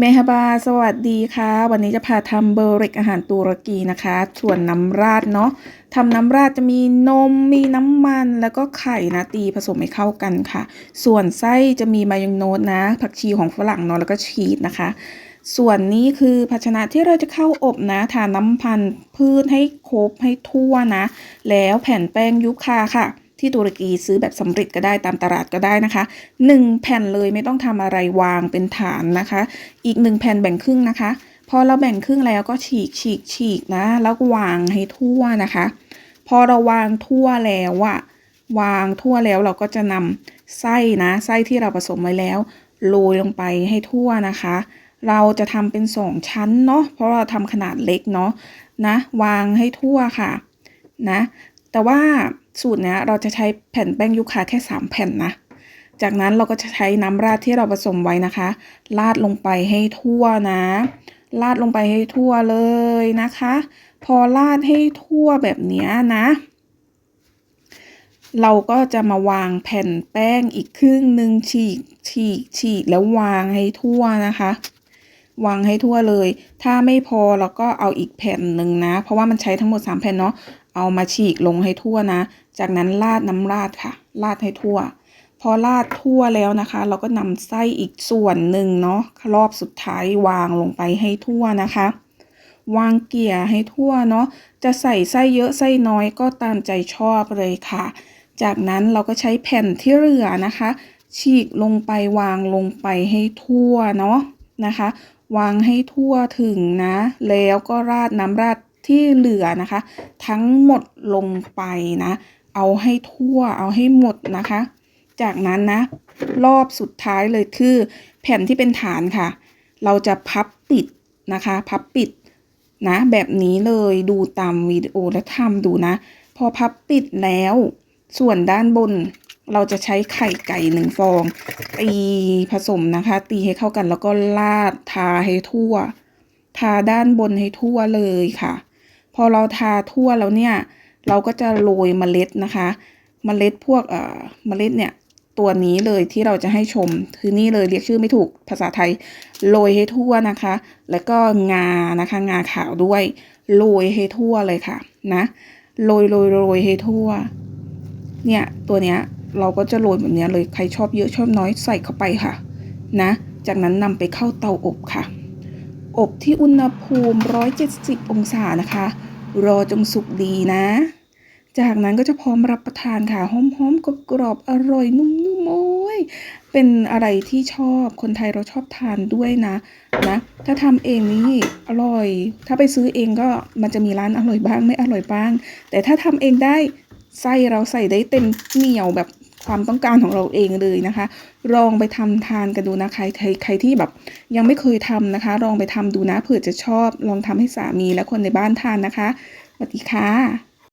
เมฮาบาสวัสดีค่ะ วันนี้จะพาทำเบอร์เรกอาหารตุรกีนะคะ ส่วนน้ำราดเนาะทำน้ำราดจะมีนมมีน้ำมันแล้วก็ไข่นะตีผสมให้เข้ากันค่ะ ส่วนไส้จะมีมายองโนสนะ ผักชีของฝรั่งเนาะแล้วก็ชีสนะคะ ส่วนนี้คือภาชนะที่เราจะเข้าอบนะทาน้ำพันพืชให้ครบให้ทั่วนะ แล้วแผ่นแป้งยุคาค่ะ ที่ตุรกีซื้อแบบสำเร็จก็ได้ตามตลาดก็ได้นะคะ 1 แผ่นเลยไม่ต้องทำอะไรวางเป็นฐานนะคะ อีก 1 แผ่นแบ่งครึ่งนะคะ พอเราแบ่งครึ่งแล้วก็ฉีกฉีกฉีกนะ แล้ววางให้ทั่วนะคะ พอเราวางทั่วแล้วอะวางทั่วแล้วเราก็จะนำไส้นะไส้ที่เราผสมไว้แล้วโรยลงไปให้ทั่วนะคะ เราจะทำเป็นสองชั้นเนาะเพราะเราทำขนาดเล็กเนาะนะ วางให้ทั่วค่ะนะ แต่ว่าสูตรเนี้ยเราจะใช้แผ่นแป้งยูคาแค่ 3 แผ่นนะ จากนั้นเราก็จะใช้น้ำราดที่เราผสมไว้นะคะ ราดลงไปให้ทั่วนะ ราดลงไปให้ทั่วเลยนะคะ พอราดให้ทั่วแบบนี้นะ เราก็จะมาวางแผ่นแป้งอีกครึ่งหนึ่งฉีกฉีกฉีกแล้ววางให้ทั่วนะคะวางให้ทั่วเลย ถ้าไม่พอเราก็เอาอีกแผ่นหนึ่งนะ เพราะว่ามันใช้ทั้งหมด 3 แผ่นเนาะ เอามาฉีกลงให้ทั่วนะ จากนั้นราดน้ำราดค่ะ ราดให้ทั่ว พอราดทั่วแล้วนะคะ เราก็นำไส้อีกส่วนหนึ่งเนาะรอบสุดท้ายวางลงไปให้ทั่วนะคะ วางเกี่ยให้ทั่วเนาะ จะใส่ไส้เยอะไส้น้อยก็ตามใจชอบเลยค่ะ จากนั้นเราก็ใช้แผ่นที่เหลือนะคะ ฉีกลงไปวางลงไปให้ทั่วเนาะนะคะวางให้ทั่วถึงนะ แล้วก็ราดน้ำราด ที่เหลือนะคะ ทั้งหมดลงไปนะ เอาให้ทั่วเอาให้หมดนะคะ จากนั้นนะ รอบสุดท้ายเลยคือ แผ่นที่เป็นฐานค่ะ เราจะพับปิดนะคะ พับปิดนะ แบบนี้เลยดูตามวิดีโอแล้วทำดูนะ พอพับปิดแล้ว ส่วนด้านบนเราจะใช้ไข่ไก่หนึ่งฟอง ตีผสมนะคะ ตีให้เข้ากันแล้วก็ลาดทาให้ทั่ว ทาด้านบนให้ทั่วเลยค่ะ พอเราทาทั่วแล้วเนี่ย เราก็จะโรยเมล็ดนะคะเมล็ดพวกเอ่อเมล็ดเนี่ยตัวนี้เลยที่เราจะให้ชมคือนี่เลยเรียกชื่อไม่ถูกภาษาไทยโรยให้ทั่วนะคะ แล้วก็งานะคะงาขาวด้วยโรยให้ทั่วเลยค่ะนะโรยโรยโรยให้ทั่ว เนี่ยตัวเนี้ยเราก็จะโรยแบบเนี้ยเลยใครชอบเยอะชอบน้อยใส่เข้าไปค่ะ นะ จากนั้นนำไปเข้าเตาอบค่ะ อบที่อุณหภูมิ 170 องศานะคะ รอจงสุกดีนะ จากนั้นก็จะพร้อมรับประทานค่ะ หอมๆกรอบๆอร่อยนุ่มๆโอ้ย เป็นอะไรที่ชอบคนไทยเราชอบทานด้วยนะนะ ถ้าทำเองนี่อร่อย ถ้าไปซื้อเองก็มันจะมีร้านอร่อยบ้างไม่อร่อยบ้าง แต่ถ้าทำเองได้ไส้เราใส่ได้เต็มเหนียวแบบ ความต้องการของเราเองเลยนะคะ ลองไปทำทานกันดูนะใครใครใครที่แบบยังไม่เคยทำนะคะ ลองไปทำดูนะเผื่อจะชอบ ลองทำให้สามีและคนในบ้านทานนะคะสวัสดีค่ะ